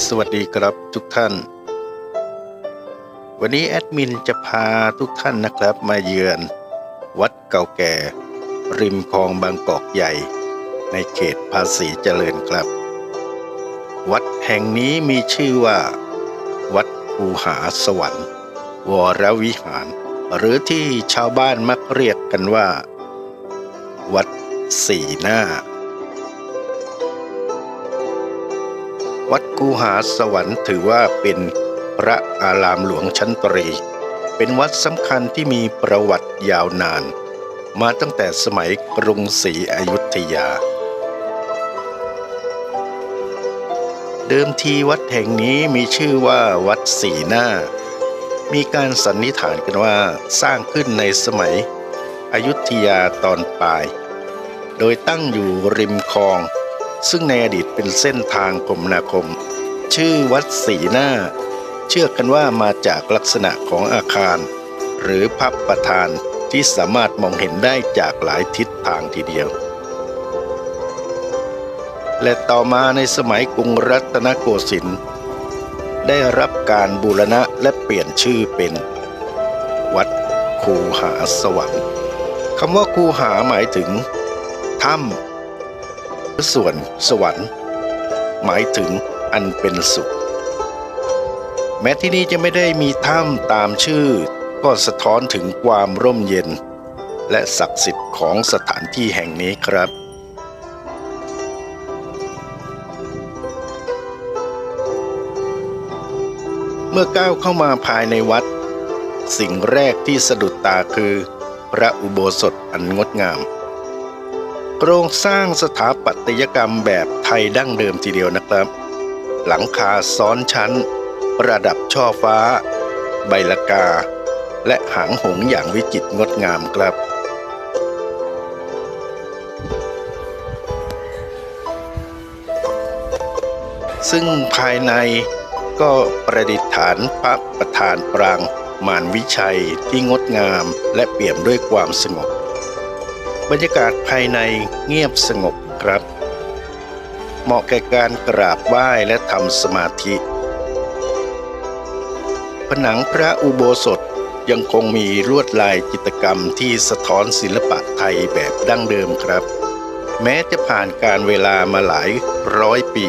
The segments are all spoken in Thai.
สวัสดีครับทุกท่าน วันนี้แอดมินจะพาทุกท่านนะครับมาเยือน วัดเก่าแก่ ริมคลองบางกอกใหญ่ ในเขตภาษีเจริญครับ วัดแห่งนี้มีชื่อว่า วัดภูหาสวรรค์ วรวิหาร หรือที่ชาวบ้านมักเรียกกันว่า วัดสี่หน้า วัดกูหาสวรรค์ถือว่าเป็นพระอารามหลวงชั้นตรี เป็นวัดสำคัญที่มีประวัติยาวนาน มาตั้งแต่สมัยกรุงศรีอยุธยา เดิมทีวัดแห่งนี้มีชื่อว่าวัดสีหน้า มีการสันนิษฐานกันว่าสร้างขึ้นในสมัยอยุธยาตอนปลาย โดยตั้งอยู่ริมคลอง ซึ่งในอดีตเป็นเส้นทางคมนาคม ชื่อวัดสีหน้า เชื่อกันว่ามาจากลักษณะของอาคาร หรือพับประธานที่สามารถมองเห็นได้จากหลายทิศทางทีเดียว และต่อมาในสมัยกรุงรัตนโกสินทร์ได้รับการบูรณะและเปลี่ยนชื่อเป็น วัดคูหาสวรรค์คำว่าคูหาหมายถึงถ้ำ ส่วนสวรรค์ หมายถึงอันเป็นสุข แม้ที่นี่จะไม่ได้มีถ้ำตามชื่อ ก็สะท้อนถึงความร่มเย็น และศักดิ์สิทธิ์ของสถานที่แห่งนี้ครับเมื่อก้าวเข้ามาภายในวัด สิ่งแรกที่สะดุดตาคือ พระอุโบสถอันงดงาม โครงสร้างสถาปัตยกรรมแบบไทยดั้งเดิมทีเดียวนะครับ หลังคาซ้อนชั้น ประดับช่อฟ้า ใบละกา และหางหงอย่างวิจิตรงดงามครับซึ่งภายในก็ประดิษฐานพระประธานปรางมารวิชัยที่งดงามและเปี่ยมด้วยความสงบ บรรยากาศภายในเงียบสงบครับ เหมาะแก่การกราบไหว้และทำสมาธิ ผนังพระอุโบสถยังคงมีลวดลายจิตรกรรมที่สะท้อนศิลปะไทยแบบดั้งเดิมครับ แม้จะผ่านการเวลามาหลายร้อยปี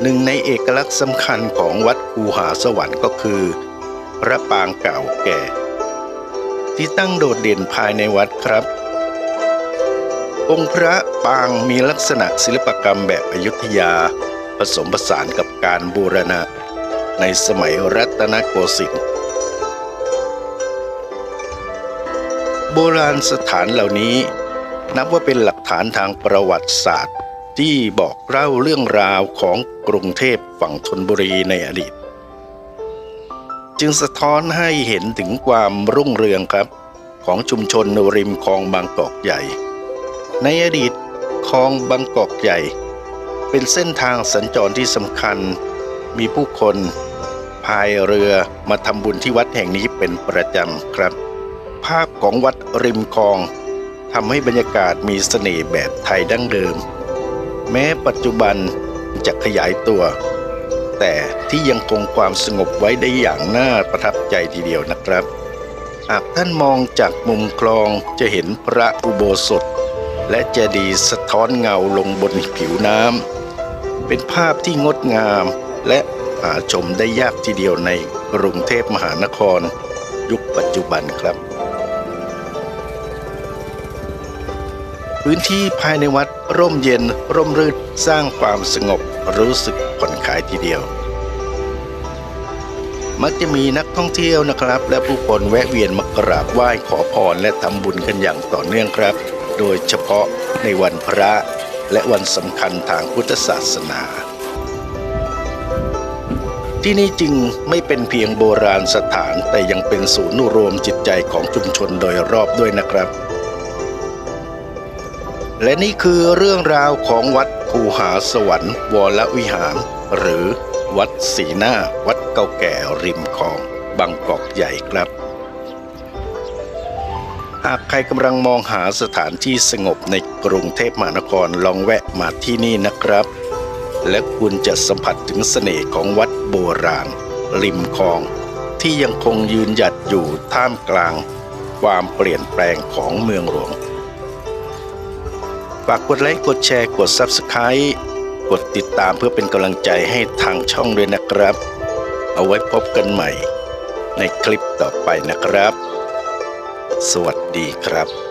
หนึ่งในเอกลักษณ์สำคัญของวัดคูหาสวรรค์ก็คือ พระปางเก่าแก่ ที่ตั้งโดดเด่นภายในวัดครับ องค์พระปางมีลักษณะศิลปกรรมแบบอยุธยา ผสมผสานกับการบูรณะ ในสมัยรัตนโกสินทร์โบราณสถานเหล่านี้ นับว่าเป็นหลักฐานทางประวัติศาสตร์ ที่บอกเล่าเรื่องราวของกรุงเทพฝั่งธนบุรีในอดีต จึงสะท้อนให้เห็นถึงความรุ่งเรืองครับของชุมชนริมคลองบางกอกใหญ่ ในอดีตคลองบางกอกใหญ่ เป็นเส้นทางสัญจรที่สำคัญ มีผู้คนพายเรือมาทำบุญที่วัดแห่งนี้เป็นประจำครับ ภาพของวัดริมคลองทำให้บรรยากาศมีเสน่ห์แบบไทยดั้งเดิม แม้ปัจจุบันจะขยายตัว แต่ที่ยังคงความสงบไว้ได้อย่างน่าประทับใจทีเดียวนะครับ หากท่านมองจากมุมคลองจะเห็นพระอุโบสถ และเจดีย์สะท้อนเงาลงบนผิวน้ำเป็นภาพที่งดงามและหาชมได้ยากทีเดียวในกรุงเทพมหานคร ยุคปัจจุบันครับ พื้นที่ภายในวัดร่มเย็นร่มรื่นสร้างความสงบรู้สึกผ่อนคลายทีเดียว มักจะมีนักท่องเที่ยวนะครับ และผู้คนแวะเวียนมากราบไหว้ขอพรและทำบุญกันอย่างต่อเนื่องครับ โดยเฉพาะในวันพระและวันสำคัญทางพุทธศาสนา ที่นี่จึงไม่เป็นเพียงโบราณสถานแต่ยังเป็นศูนย์รวมจิตใจของชุมชนโดยรอบด้วยนะครับ และนี่คือเรื่องราวของวัดคูหาสวรรค์วรวิหาร หรือวัดศรีหน้า วัดเก่าแก่ริมคลองบางกอกใหญ่ครับ หากใครกำลังมองหาสถานที่สงบในกรุงเทพมหานครลองแวะมาที่นี่นะครับ และคุณจะสัมผัสถึงเสน่ห์ของวัดโบราณ ริมคลอง ที่ยังคงยืนหยัดอยู่ท่ามกลาง ความเปลี่ยนแปลงของเมืองหลวงฝากกดไลค์กดแชร์กด Subscribe กดติดตามเพื่อเป็นกำลังใจให้ทางช่องด้วยนะครับ เอาไว้พบกันใหม่ในคลิปต่อไปนะครับ สวัสดีครับ